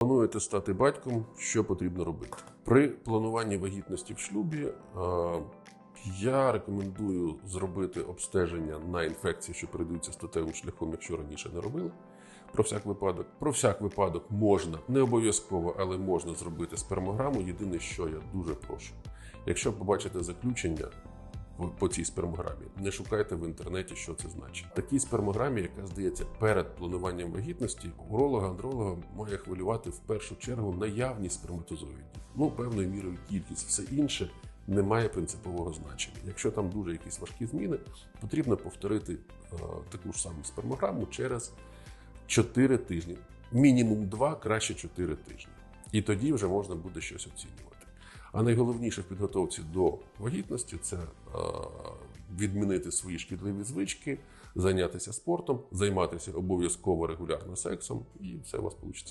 Плануєте стати батьком, що потрібно робити? При плануванні вагітності в шлюбі е, я рекомендую зробити обстеження на інфекції, що передаються статевим шляхом, якщо раніше не робили. Про всяк випадок. Про всяк випадок можна, не обов'язково, але можна зробити спермограму. Єдине, що я дуже прошу. Якщо побачите заключення по цій спермограмі, не шукайте в інтернеті, що це значить. Такій спермограмі, яка здається перед плануванням вагітності, уролога андролога має хвилювати в першу чергу наявність сперматозоїдів. Ну, певною мірою кількість, все інше не має принципового значення. Якщо там дуже якісь важкі зміни, потрібно повторити е, таку ж саму спермограму через 4 тижні. Мінімум 2, краще 4 тижні. І тоді вже можна буде щось оцінювати. А найголовніше в підготовці до вагітності це е, відмінити свої шкідливі звички, зайнятися спортом, займатися обов'язково регулярно сексом, і все у вас вийде.